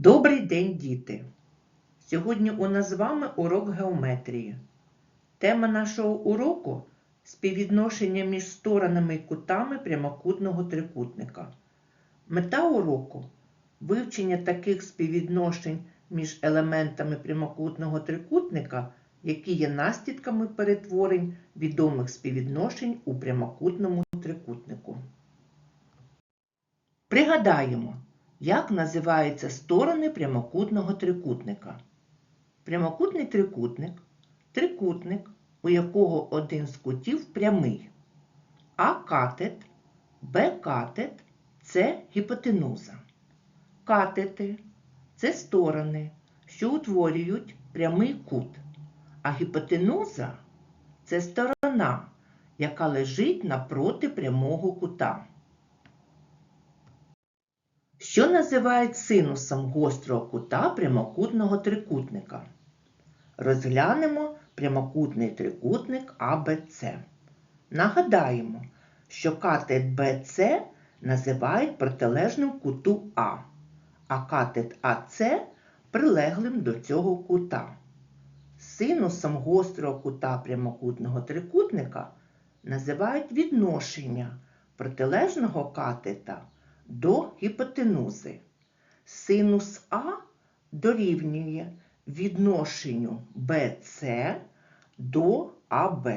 Добрий день, діти! Сьогодні у нас з вами урок геометрії. Тема нашого уроку співвідношення між сторонами і кутами прямокутного трикутника. Мета уроку вивчення таких співвідношень між елементами прямокутного трикутника, які є наслідками перетворень відомих співвідношень у прямокутному трикутнику. Пригадаємо, як називаються сторони прямокутного трикутника. Прямокутний трикутник трикутник, у якого один з кутів прямий. А катет, Б катет це гіпотенуза. Катети це сторони, що утворюють прямий кут. А гіпотенуза це сторона, яка лежить напроти прямого кута. Що називають синусом гострого кута прямокутного трикутника? Розглянемо прямокутний трикутник АБЦ. Нагадаємо, що катет BC називають протилежним куту А, а катет АЦ прилеглим до цього кута. Синусом гострого кута прямокутного трикутника називають відношення протилежного катета до гіпотенузи. Синус А дорівнює відношенню BC до АБ.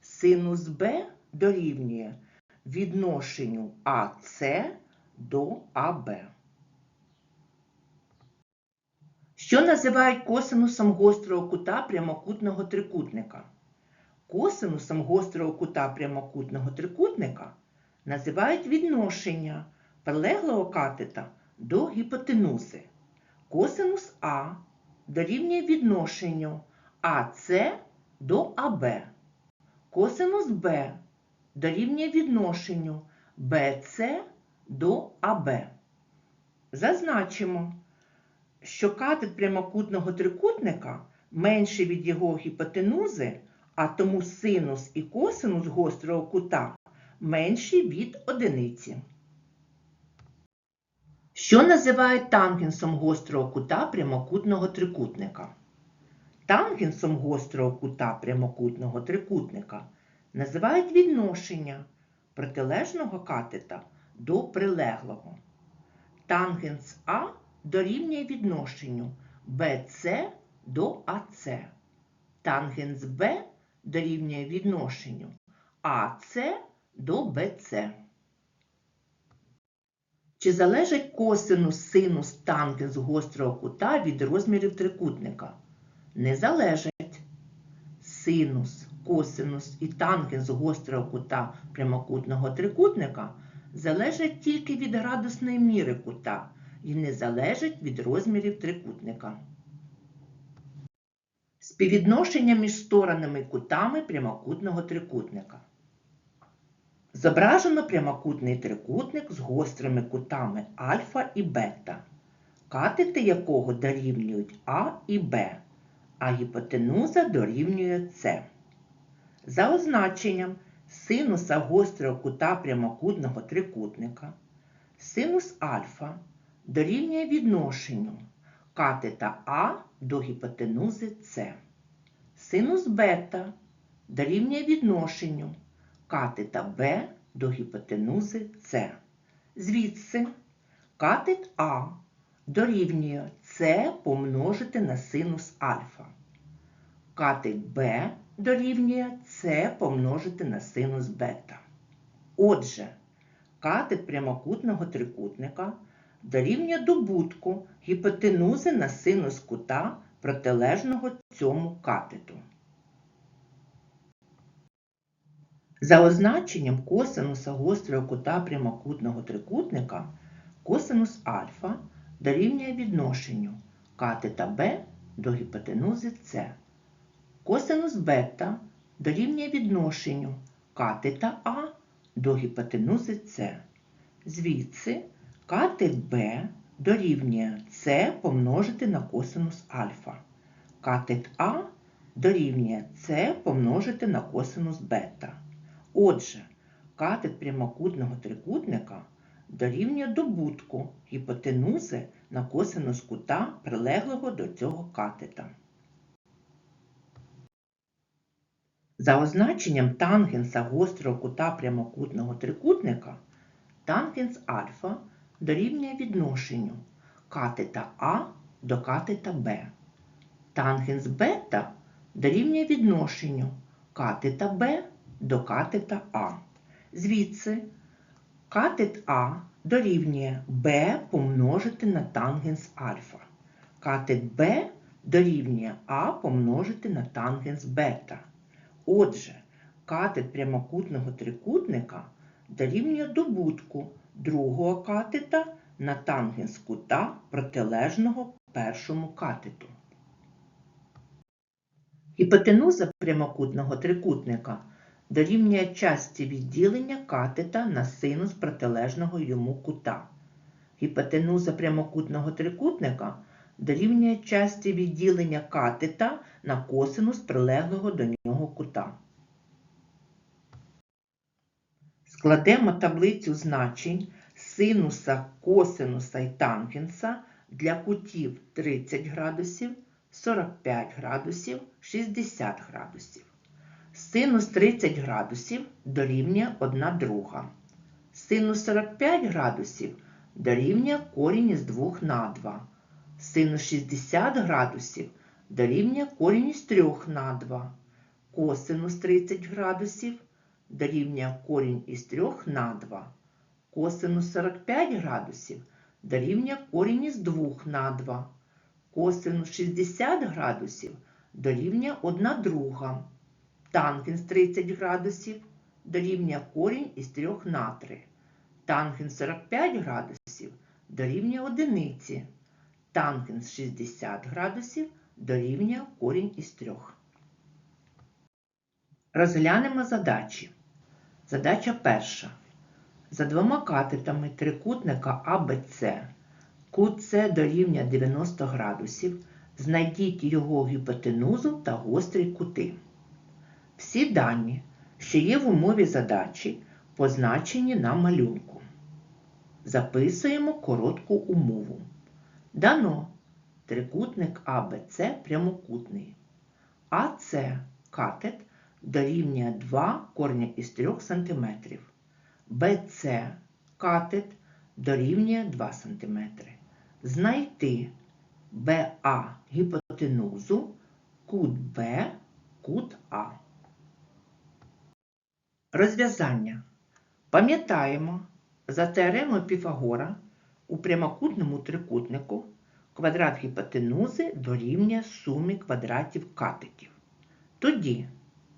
Синус Б дорівнює відношенню АС до АБ. Що називають косинусом гострого кута прямокутного трикутника? Косинусом гострого кута прямокутного трикутника називають відношення прилеглого катета до гіпотенузи. Косинус А дорівнює відношенню АС до АБ. Косинус Б дорівнює відношенню БС до АБ. Зазначимо, що катет прямокутного трикутника менший від його гіпотенузи, а тому синус і косинус гострого кута менші від одиниці. Що називають тангенсом гострого кута прямокутного трикутника? Тангенсом гострого кута прямокутного трикутника називають відношення протилежного катета до прилеглого. Тангенс А дорівнює відношенню BC до АС. Тангенс Б дорівнює відношенню АС до BC. Чи залежить косинус, синус, тангенс гострого кута від розмірів трикутника? Не залежить. Синус, косинус і тангенс гострого кута прямокутного трикутника залежать тільки від градусної міри кута і не залежать від розмірів трикутника. Співвідношення між сторонами кутами прямокутного трикутника. Зображено прямокутний трикутник з гострими кутами альфа і бета, катети якого дорівнюють А і Б, а гіпотенуза дорівнює С. За означенням синуса гострого кута прямокутного трикутника, синус альфа дорівнює відношенню катета А до гіпотенузи С. Синус бета дорівнює відношенню катета Б до гіпотенузи С. Звідси катет А дорівнює С помножити на синус альфа. Катет Б дорівнює С помножити на синус бета. Отже, катет прямокутного трикутника дорівнює добутку гіпотенузи на синус кута протилежного цьому катету. За означенням косинуса гострого кута прямокутного трикутника косинус альфа дорівнює відношенню катета Б до гіпотенузи С. Косинус бета дорівнює відношенню катета А до гіпотенузи С. Звідси катет Б дорівнює С помножити на косинус альфа. Катет А дорівнює С помножити на косинус бета. Отже, катет прямокутного трикутника дорівнює добутку гіпотенузи на косинус кута, прилеглого до цього катета. За означенням тангенса гострого кута прямокутного трикутника, тангенс альфа дорівнює відношенню катета А до катета Б. Тангенс бета дорівнює відношенню катета Б до катета А. Звідси катет А дорівнює Б помножити на тангенс альфа. Катет Б дорівнює А помножити на тангенс бета. Отже, катет прямокутного трикутника дорівнює добутку другого катета на тангенс кута протилежного першому катету. Гіпотенуза прямокутного трикутника дорівнює часті відділення катета на синус протилежного йому кута. Гіпотенуза прямокутного трикутника дорівнює часті відділення катета на косинус прилеглого до нього кута. Складемо таблицю значень синуса, косинуса і тангенса для кутів 30 градусів, 45 градусів, 60 градусів. Синус 30 градусів дорівнює 1 друга. Синус 45 градусів дорівнює корінь із 2 на 2. Синус 60 градусів дорівнює корінь із 3 на 2. Косинус 30 градусів дорівнює корінь із 3 на 2. Косинус 45 градусів дорівнює корінь із 2 на 2. Косинус 60 градусів дорівнює 1 друга. Тангенс 30 градусів дорівнює корінь із 3 на 3. Тангенс 45 градусів дорівнює одиниці. Тангенс 60 градусів дорівнює корінь із 3. Розглянемо задачі. Задача перша. За двома катетами трикутника АБЦ кут С дорівнює 90 градусів, знайдіть його гіпотенузу та гострі кути. Всі дані, що є в умові задачі, позначені на малюнку. Записуємо коротку умову. Дано трикутник АБЦ прямокутний. АЦ катет дорівнює 2 корня із 3 см. БЦ катет дорівнює 2 см. Знайти БА гіпотенузу, кут Б, кут А. Розв'язання. Пам'ятаємо, за теоремою Піфагора у прямокутному трикутнику квадрат гіпотенузи дорівнює сумі квадратів катетів. Тоді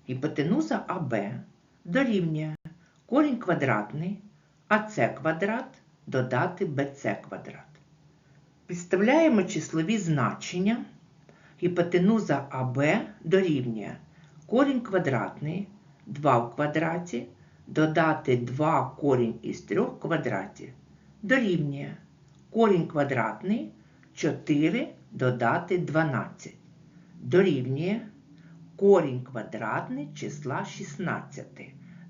гіпотенуза АБ дорівнює корінь квадратний АС квадрат додати БЦ квадрат. Підставляємо числові значення. Гіпотенуза АБ дорівнює корінь квадратний 2 в квадраті додати 2 корінь із 3 квадратів. Дорівнює корінь квадратний 4 додати 12. Дорівнює корінь квадратний числа 16.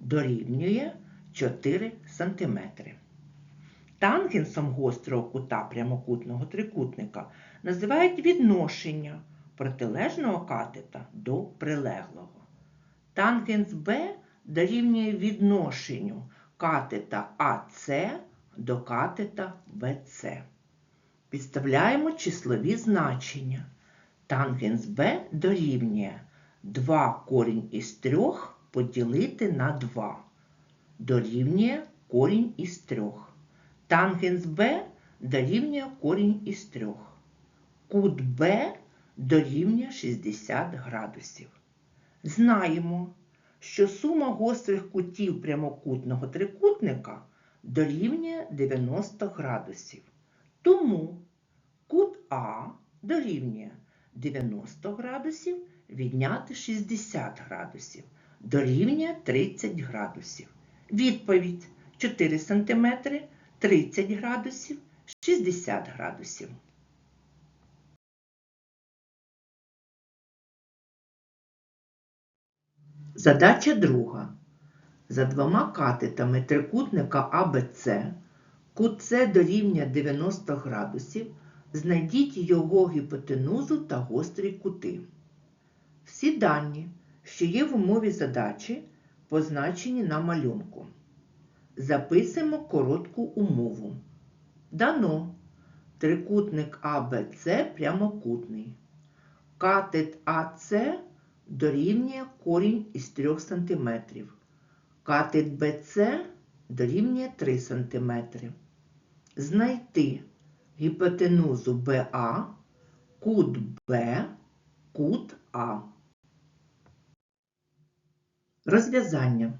Дорівнює 4 см. Тангенсом гострого кута прямокутного трикутника називають відношення протилежного катета до прилеглого. Тангенс Б дорівнює відношенню катета АС до катета БЦ. Підставляємо числові значення. Тангенс Б дорівнює 2 корінь із 3 поділити на 2. Дорівнює корінь із 3. Тангенс Б дорівнює корінь із 3. Кут Б дорівнює 60 градусів. Знаємо, що сума гострих кутів прямокутного трикутника дорівнює 90 градусів. Тому кут А дорівнює 90 градусів відняти 60 градусів, дорівнює 30 градусів. Відповідь 4 см, 30 градусів, 60 градусів. Задача друга. За двома катетами трикутника АБЦ Кут С дорівнює 90 градусів. Знайдіть його гіпотенузу та гострі кути. Всі дані, що є в умові задачі, позначені на малюнку. Записуємо коротку умову. Дано трикутник АБЦ прямокутний. Катет АЦ дорівнює корінь із 3 см. Катет БЦ дорівнює 3 см. Знайти гіпотенузу БА, кут Б, кут А. Розв'язання.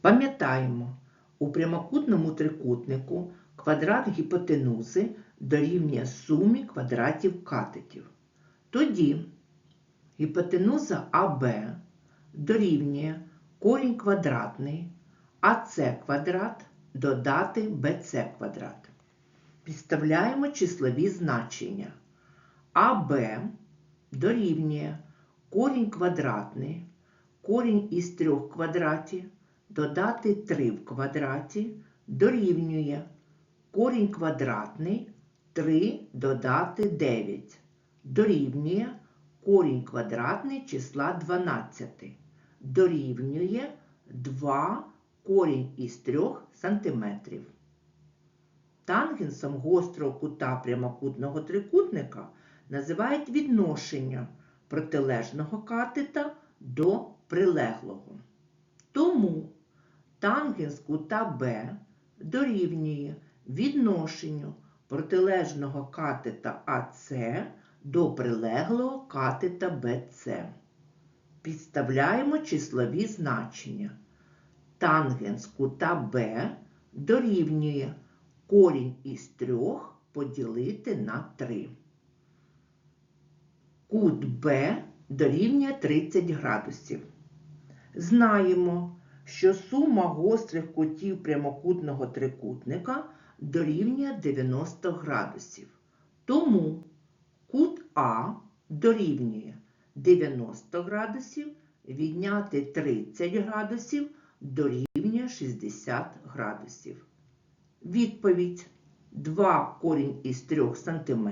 Пам'ятаємо, у прямокутному трикутнику квадрат гіпотенузи дорівнює сумі квадратів катетів. Тоді гіпотенуза АБ дорівнює корінь квадратний АС квадрат додати БЦ квадрат. Підставляємо числові значення. АБ дорівнює корінь квадратний, корінь із 3 квадратів додати 3 в квадраті дорівнює корінь квадратний 3 додати 9 дорівнює корінь квадратний числа 12 дорівнює 2 корінь із 3 сантиметрів. Тангенсом гострого кута прямокутного трикутника називають відношення протилежного катета до прилеглого. Тому тангенс кута Б дорівнює відношенню протилежного катета АС до прилеглого катета БЦ. Підставляємо числові значення. Тангенс кута Б дорівнює корінь із 3 поділити на 3. Кут Б дорівнює 30 градусів. Знаємо, що сума гострих кутів прямокутного трикутника дорівнює 90 градусів. Тому кут А дорівнює 90 градусів, відняти 30 градусів дорівнює 60 градусів. Відповідь 2 корінь із 3 см,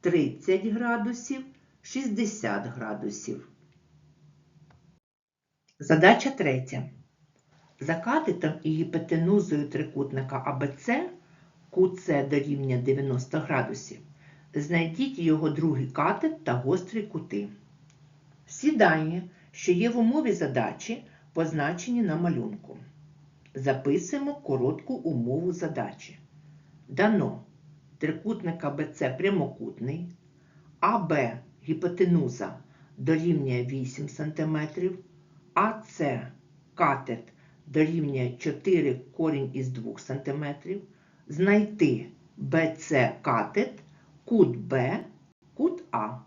30 градусів, 60 градусів. Задача третя. За катетом і гіпотенузою трикутника АБЦ С дорівнює 90 градусів. Знайдіть його другий катет та гострі кути. Всі дані, що є в умові задачі, позначені на малюнку. Записуємо коротку умову задачі. Дано трикутник АБЦ прямокутний, АБ гіпотенуза дорівнює 8 см, АС катет дорівнює 4 корінь із 2 см, знайти БЦ катет, кут Б, кут А.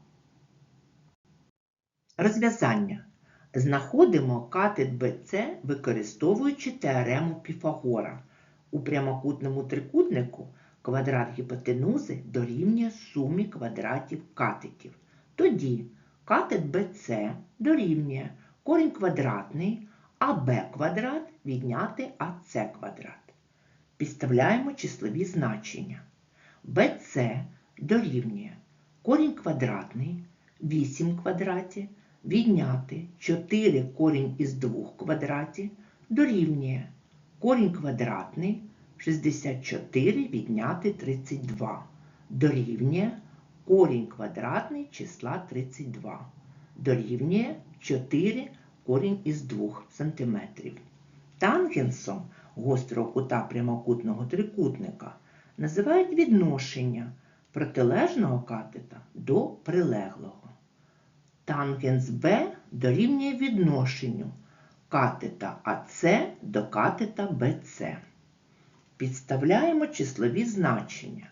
Розв'язання. Знаходимо катет БЦ, використовуючи теорему Піфагора. У прямокутному трикутнику квадрат гіпотенузи дорівнює сумі квадратів катетів. Тоді катет BC дорівнює корінь квадратний, АБ квадрат відняти АС квадрат. Підставляємо числові значення. BC дорівнює корінь квадратний 8 квадратів відняти 4 корінь із 2 квадратів дорівнює корінь квадратний 64 відняти 32 дорівнює корінь квадратний числа 32 дорівнює 4 корінь із 2 см. Тангенсом гострого кута прямокутного трикутника називають відношення протилежного катета до прилеглого. Тангенс Б дорівнює відношенню катета АС до катета БЦ. Підставляємо числові значення.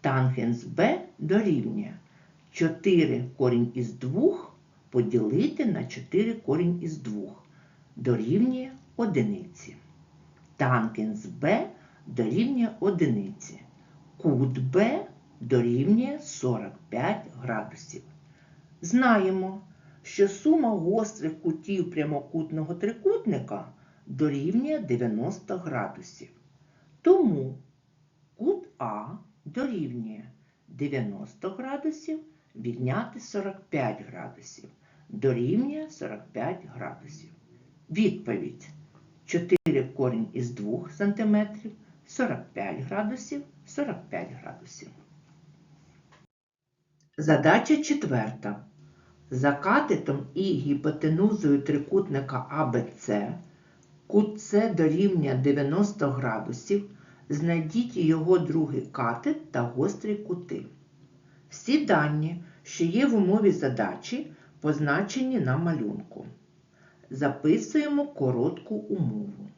Тангенс Б дорівнює 4 корінь із 2 поділити на 4 корінь із 2 дорівнює одиниці. Тангенс Б дорівнює одиниці. Кут Б дорівнює 45 градусів. Знаємо, що сума гострих кутів прямокутного трикутника дорівнює 90 градусів. Тому Кут А дорівнює 90 градусів відняти 45 градусів. Дорівнює 45 градусів. Відповідь 4 корінь із 2 см, 45 градусів, 45 градусів. Задача четверта. За катетом і гіпотенузою трикутника АБЦ кут С дорівнює 90 градусів, знайдіть його другий катет та гострі кути. Всі дані, що є в умові задачі, позначені на малюнку. Записуємо коротку умову.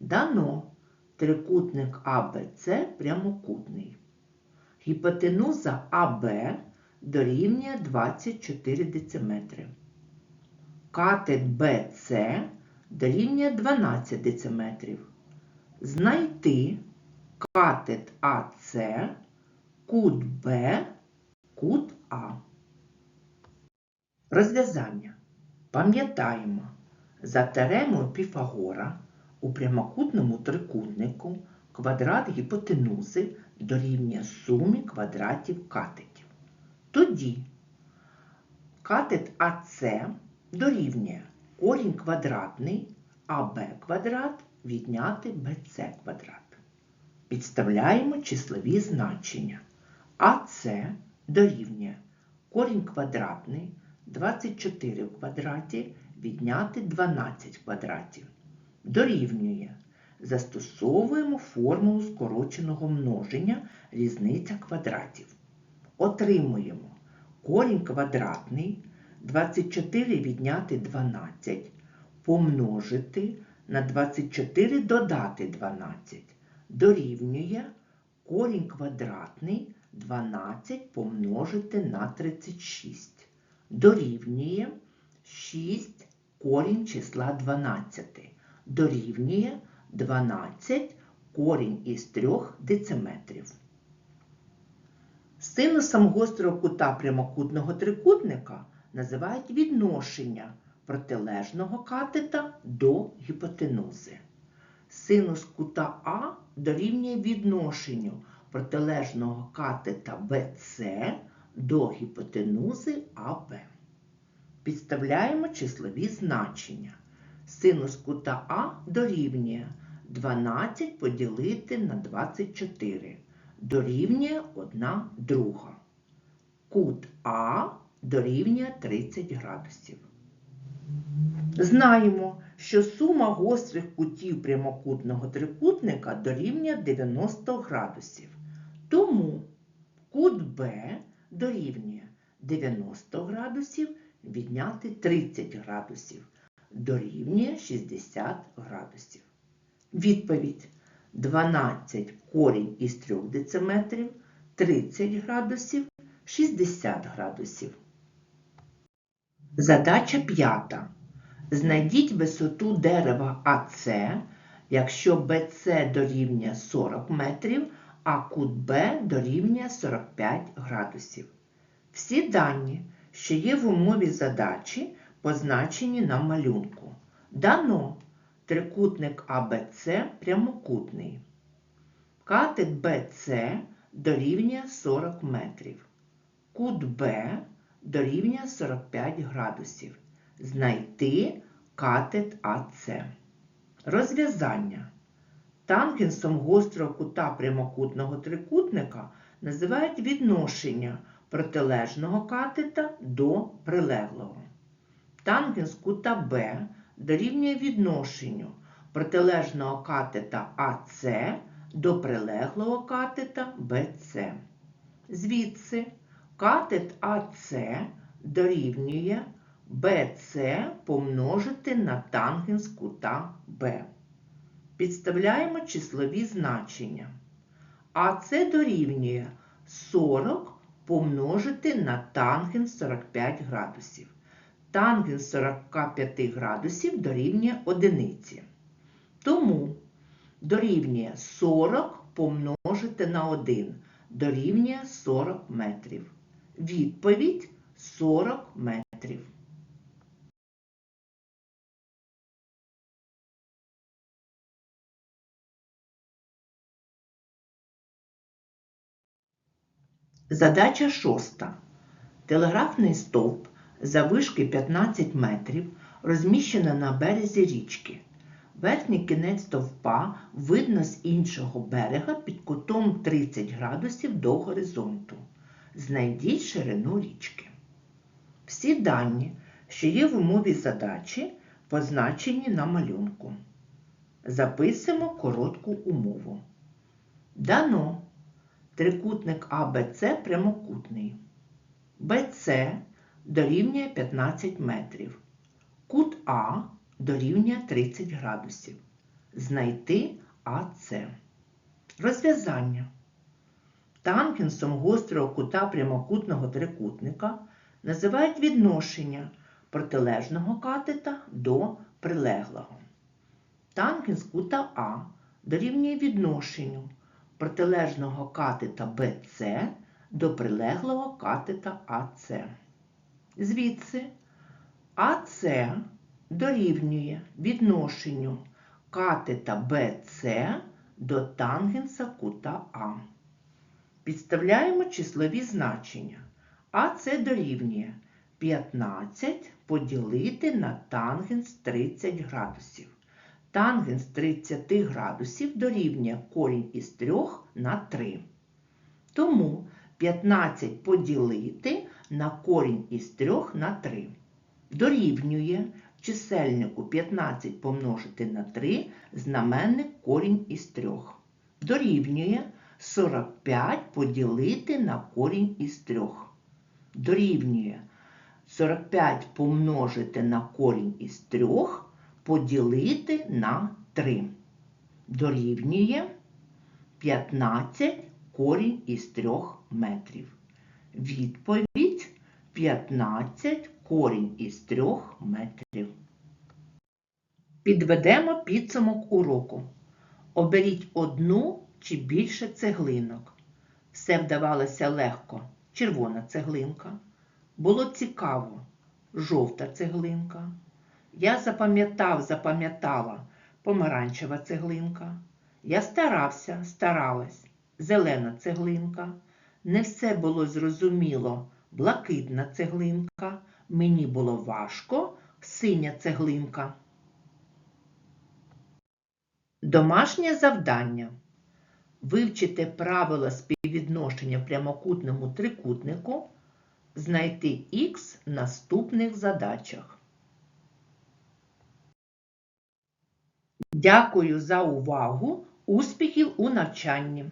Дано трикутник АБЦ прямокутний. Гіпотенуза АБ дорівнює 24 дециметри. Катет БЦ дорівнює 12 дециметрів. Знайти катет АЦ, кут Б, кут А. Розв'язання. Пам'ятаємо, за теремою Піфагора у прямокутному трикутнику квадрат гіпотенузи дорівнює сумі квадратів катетів. Тоді катет АС дорівнює корінь квадратний АБ квадрат відняти БЦ квадрат. Підставляємо числові значення. АС дорівнює корінь квадратний 24 в квадраті відняти 12 квадратів. Дорівнює. Застосовуємо формулу скороченого множення різниця квадратів. Отримуємо. Корінь квадратний. 24 відняти 12 помножити на 24 додати 12 дорівнює. Корінь квадратний. 12 помножити на 36 дорівнює. 6 корінь числа 12 дорівнює 12 корінь із 3 дециметрів. Синусом гострого кута прямокутного трикутника називають відношення протилежного катета до гіпотенузи. Синус кута А дорівнює відношенню протилежного катета BC до гіпотенузи АБ. Підставляємо числові значення. Синус кута А дорівнює 12 поділити на 24. Дорівнює 1 друга. Кут А дорівнює 30 градусів. Знаємо, що сума гострих кутів прямокутного трикутника дорівнює 90 градусів. Тому кут Б дорівнює 90 градусів відняти 30 градусів. Дорівнює 60 градусів. Відповідь 12 корінь із 3 дециметрів, 30 градусів, 60 градусів. Задача п'ята. Знайдіть висоту дерева АС, якщо БЦ дорівнює 40 метрів, а кут Б дорівнює 45 градусів. Всі дані, що є в умові задачі, позначені на малюнку. Дано трикутник АБЦ прямокутний. Катет БЦ дорівнює 40 метрів. Кут Б дорівнює 45 градусів. Знайти катет АЦ. Розв'язання. Тангенсом гострого кута прямокутного трикутника називають відношення протилежного катета до прилеглого. Тангенс кута Б дорівнює відношенню протилежного катета АС до прилеглого катета БЦ. Звідси катет АС дорівнює BC помножити на тангенс кута Б. Підставляємо числові значення. АС дорівнює 40 помножити на тангенс 45 градусів. Тангенс 45 градусів дорівнює одиниці. Тому дорівнює 40 помножити на 1 дорівнює 40 метрів. Відповідь 40 метрів. Задача шоста. Телеграфний стовп заввишки 15 метрів розміщено на березі річки. Верхній кінець стовпа видно з іншого берега під кутом 30 градусів до горизонту. Знайдіть ширину річки. Всі дані, що є в умові задачі, позначені на малюнку. Записуємо коротку умову. Дано трикутник АБЦ прямокутний. БЦ дорівнює 15 метрів. Кут А дорівнює 30 градусів. Знайти АЦ. Розв'язання. Тангенсом гострого кута прямокутного трикутника називають відношення протилежного катета до прилеглого. Тангенс кута А дорівнює відношенню протилежного катета BC до прилеглого катета АЦ. Звідси АЦ дорівнює відношенню катета BC до тангенса кута А. Підставляємо числові значення. АЦ дорівнює 15 поділити на тангенс 30 градусів. Тангенс 30 градусів дорівнює корінь із 3 на 3. Тому 15 поділити на корінь із 3 на 3. Дорівнює чисельнику 15 помножити на 3, знаменник корінь із 3. Дорівнює 45 поділити на корінь із 3. Дорівнює 45 помножити на корінь із 3 поділити на 3. Дорівнює 15 корінь із 3 метрів. Відповідь 15 корінь із 3 метрів. Підведемо підсумок уроку. Оберіть одну чи більше цеглинок. Все вдавалося легко. Червона цеглинка. Було цікаво. Жовта цеглинка. Я запам'ятав, запам'ятала помаранчева цеглинка. Я старався, старалась, зелена цеглинка. Не все було зрозуміло, блакитна цеглинка. Мені було важко, синя цеглинка. Домашнє завдання. Вивчити правила співвідношення прямокутному трикутнику, знайти х в наступних задачах. Дякую за увагу! Успіхів у навчанні!